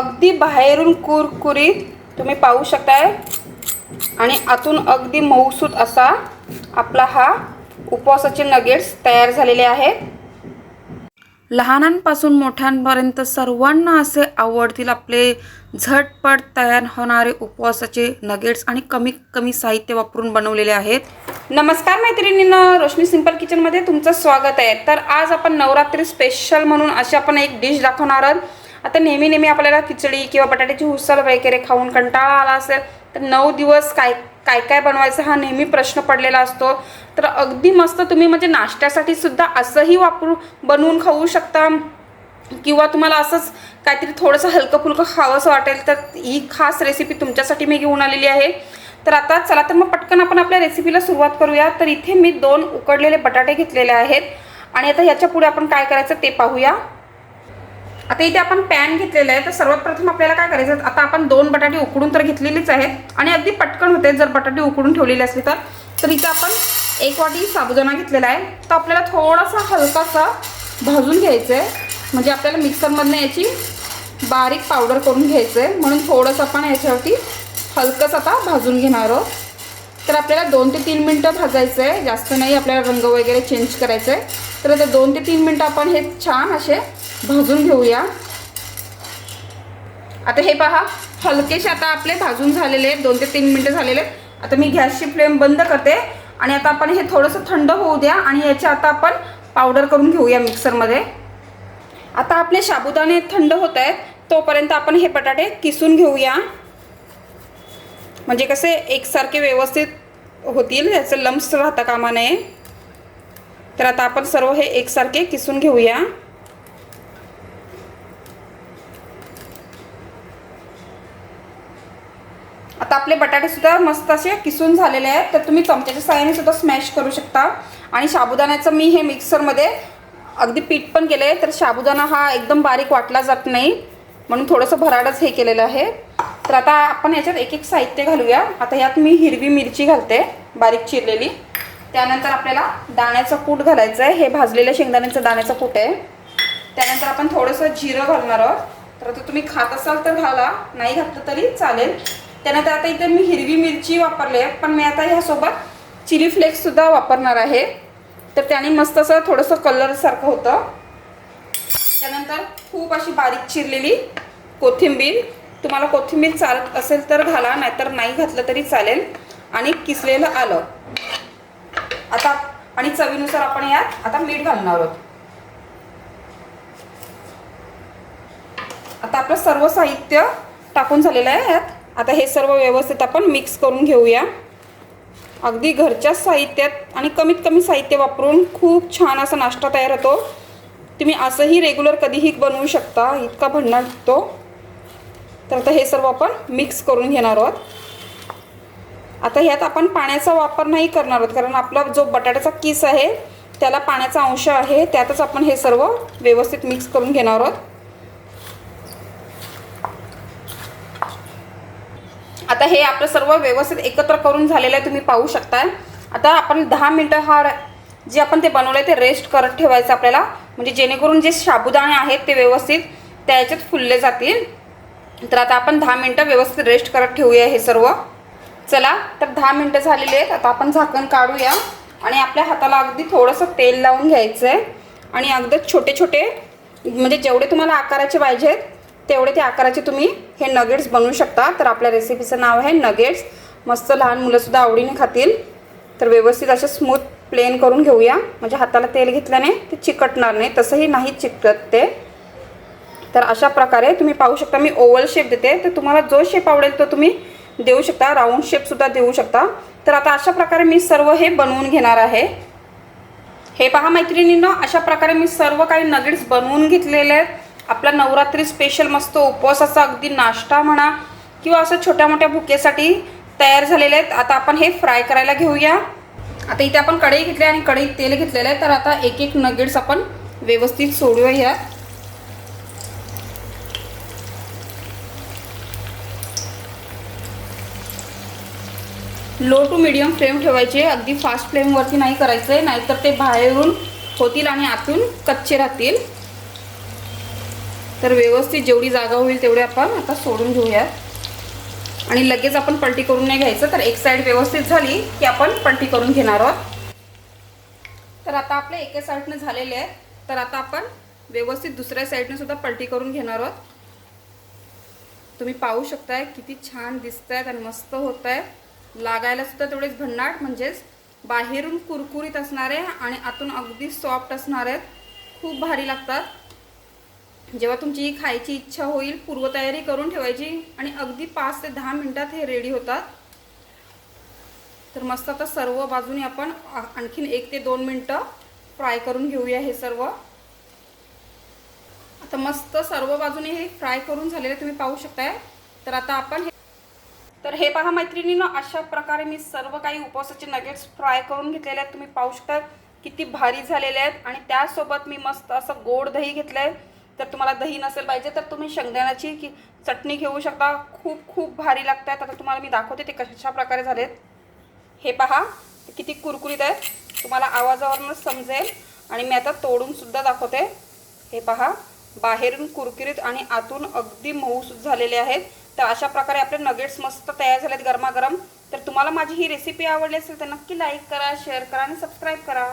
अगदी बाहेरून कुरकुरीत तुम्ही पाहू शकताय. आणि आतून अगदी मऊसूत असा आपला हा उपवासाचे नगेट्स तयार झालेले आहेत. लहानांपासून मोठ्यांपर्यंत सर्वांना असे आवडतील आपले झटपट तयार होणारे उपवासाचे नगेट्स आणि कमी कमी साहित्य वापरून बनवलेले आहेत. नमस्कार मैत्रिणीनं रोशनी सिंपल किचनमध्ये तुमचं स्वागत आहे. तर आज आपण नवरात्री स्पेशल म्हणून अशी आपण एक डिश दाखवणार आहोत. आता नेहमी नेहमी आपल्याला खिचडी किंवा बटाट्याची उसळ वगैरे खाऊन कंटाळा आला असेल तर नऊ दिवस काय काय काय बनवायचं हा नेहमी प्रश्न पडलेला असतो. तर अगदी मस्त तुम्ही म्हणजे नाश्त्यासाठी सुद्धा असंही वापरू बनवून खाऊ शकता. किंवा तुम्हाला असंच काहीतरी थोडंसं हलकं फुलकं खावंसं वाटेल तर ही खास रेसिपी तुमच्यासाठी मी घेऊन आलेली आहे. तर आता चला तर मग पटकन आपण आपल्या रेसिपीला सुरुवात करूया. तर इथे मी दोन उकडलेले बटाटे घेतलेले आहेत. आणि आता ह्याच्या पुढे आपण काय करायचं ते पाहूया. आता इथे आपण पॅन घेतलेलं आहे. तर सर्वात प्रथम आपल्याला काय करायचं आता आपण दोन बटाटे उकडून तर घेतलेलीच आहेत. आणि अगदी पटकन होते जर बटाटे उकडून ठेवलेले असले तर. तर इथे आपण एक वाटी साबुदाणा घेतलेला आहे. तर आपल्याला थोडासा हलकासा भाजून घ्यायचं आहे म्हणजे आपल्याला मिक्सरमधनं याची बारीक पावडर करून घ्यायचं आहे म्हणून थोडंसं आपण याच्यावरती हलकंच आता भाजून घेणार आहोत. तर आपल्याला दोन ते तीन मिनटं भाजायचं आहे जास्त नाही आपल्याला रंग वगैरे चेंज करायचं आहे तर आता दोन ते तीन मिनटं आपण हे छान असे भाजून घेऊया. आता हे पहा हलकेसे आता आपले भाजून झालेले आहेत. दोन ते तीन मिनटं झालेले आहेत. आता मी गॅसची फ्लेम बंद करते. आणि आता आपण हे थोडंसं थंड होऊ द्या आणि याची आता आपण पावडर करून घेऊया मिक्सरमध्ये. आता आपले साबुदाणे थंड होत आहेत. तोपर्यंत आपण हे बटाटे किसून घेऊया. म्हणजे कसे एकसारखे व्यवस्थित होतील याचं लम्स राहता कामा नये तर आता आपण सर्व हे एकसारखे किसून घेऊया. आता आपले बटाटेसुद्धा मस्त असे किसून झालेले आहेत. तर तुम्ही चमच्याच्या साहाय्याने सुद्धा स्मॅश करू शकता. आणि साबुदाण्याचं मी हे मिक्सरमध्ये अगदी पीठ पण केलं आहे तर साबुदाणा हा एकदम बारीक वाटला जात नाही. म्हणून थोडंसं भराडच हे केलेलं आहे. तर आता आपण याच्यात एक एक साहित्य घालूया. आता यात मी हिरवी मिरची घालते बारीक चिरलेली. त्यानंतर आपल्याला दाण्याचं कूट घालायचं आहे हे भाजलेल्या शेंगदाण्याचं दाण्याचं कूट आहे. त्यानंतर आपण थोडंसं जिरं घालणार आहोत. तर आता तुम्ही खात असाल तर घाला. नाही घातलं तरी चालेल. त्यानंतर आता इथे मी हिरवी मिरची वापरली आहे पण मी आता ह्यासोबत चिली फ्लेक्ससुद्धा वापरणार आहे. तर त्याने मस्त असं थोडंसं कलरसारखं होतं. त्यानंतर खूप अशी बारीक चिरलेली कोथिंबीर. तुम्हाला कोथिंबीर चालत असेल तर घाला नाहीतर नाही घातलं तरी चालेल. आणि किसलेलं आलं. आता आणि चवीनुसार आपण यात आता मीठ घालणार आहोत. आता आपलं सर्व साहित्य टाकून झालेलं आहे यात. आता हे सर्व व्यवस्थित आपण मिक्स करून घेऊया. अगदी घरच्याच साहित्यात आणि कमीत कमी साहित्य वापरून खूप छान असा नाश्ता तयार होतो. तुम्ही असंही रेग्युलर कधीही बनवू शकता इतका भन्नाट तो. तर आता हे सर्व आपण मिक्स करून घेणार आहोत. आता ह्यात आपण पाण्याचा वापर नाही करणार आहोत कारण आपला जो बटाट्याचा किस आहे त्याला पाण्याचा अंश आहे त्यातच आपण हे सर्व व्यवस्थित मिक्स करून घेणार आहोत. आता हे आपलं सर्व व्यवस्थित एकत्र करून झालेलं आहे तुम्ही पाहू शकता आता आपण दहा मिनटं हा जे आपण ते बनवलं आहे ते रेस्ट करत ठेवायचं आपल्याला. म्हणजे जेणेकरून जे साबुदाणे आहेत ते व्यवस्थित त्या याच्यात फुलले जातील. तर आता आपण दहा मिनटं व्यवस्थित रेस्ट करत ठेवूया हे सर्व. चला तर दहा मिनटं झालेली आहेत. आता आपण झाकण काढूया. आणि आपल्या हाताला अगदी थोडंसं तेल लावून घ्यायचं आहे आणि अगदी छोटे छोटे म्हणजे जेवढे तुम्हाला आकाराचे पाहिजेत तेवढे त्या आकाराचे तुम्ही हे नगेट्स बनवू शकता. तर आपल्या रेसिपीचं नाव आहे नगेट्स मस्त लहान मुलंसुद्धा आवडीने खातील. तर व्यवस्थित असे स्मूथ प्लेन करून घेऊया. म्हणजे हाताला तेल घेतल्याने ते चिकटणार नाही. तसंही नाही चिकटत ते. तर अशा प्रकारे तुम्ही पाहू शकता मी ओव्हल शेप देते. तर तुम्हाला जो शेप आवडेल तो तुम्ही देऊ शकता. राऊंड शेपसुद्धा देऊ शकता. तर आता अशा प्रकारे मी सर्व हे बनवून घेणार आहे. हे पहा मैत्रिणींना अशा प्रकारे मी सर्व काही नगेट्स बनवून घेतलेले आहेत. आपला नवरात्री स्पेशल मस्त उपवासाचा अगदी नाश्ता म्हणा किंवा असं छोट्या मोठ्या भुकेसाठी तयार झालेले आहेत. आता आपण हे फ्राय करायला घेऊया. आता इथे आपण कढई घेतली आणि कढईत तेल घेतलेलं आहे. तर आता एक एक नगेट्स आपण व्यवस्थित सोडूया ह्यात. लो टू मिडियम फ्लेम ठेवायचे. अगदी फास्ट फ्लेमवरती नाही करायचं आहे नाहीतर ते बाहेरून होतील आणि आतून कच्चे राहतील. तर व्यवस्थित जेवढी जागा होईल तेवढी आपण आता सोडून घेऊयात आणि लगेच आपण पलटी करून नाही घ्यायचं तर एक साईड व्यवस्थित झाली की आपण पलटी करून घेणार आहोत. तर आता आपले एके साईडनं झालेले आहे तर आता आपण व्यवस्थित दुसऱ्या साईडने सुद्धा पलटी करून घेणार आहोत. तुम्ही पाहू शकताय किती छान दिसत आहेत आणि मस्त होत आहे लागायला सुद्धा तेवढेच भन्नाट म्हणजेच बाहेरून कुरकुरीत असणारे आणि आतून अगदी सॉफ्ट असणार आहेत खूप भारी लागतात. जेव्हा तुमची खायची इच्छा होईल पूर्वतयारी करून ठेवायची आणि अगदी पाच ते दहा मिनटात हे रेडी होतात. तर मस्त आता सर्व बाजूने आपण आणखीन एक ते दोन मिनटं फ्राय करून घेऊया हे सर्व. आता मस्त सर्व बाजूने हे फ्राय करून झालेले तुम्ही पाहू शकताय. तर आता आपण हे तर हे पहा मैत्रिणीनं अशा प्रकारे मी सर्व काही उपवासाचे नगेट्स फ्राय करून घेतलेले आहेत. तुम्ही पाहू शकता किती भारी झालेले आहेत. आणि त्यासोबत मी मस्त असं गोड दही घेतलं आहे तर तुम्हाला दही नसेल पाहिजे तर तुम्ही शेंगदाण्याची की चटणी घेऊ शकता. खूप खूप भारी लागतात. आता तुम्हाला मी दाखवते ते कशा प्रकारे झालेत. हे पहा किती कुरकुरीत आहेत. तुम्हाला आवाजावरूनच समजेल. आणि मी आता तोडूनसुद्धा दाखवते. हे पहा बाहेरून कुरकुरीत आणि आतून अगदी मऊसूद झालेले आहेत. तर अशा प्रकारे आपले नगेट्स मस्त तयार झालेत गरमागरम. तर तुम्हाला माझी ही रेसिपी आवडली असेल तर नक्की लाईक करा शेअर करा आणि सबस्क्राईब करा.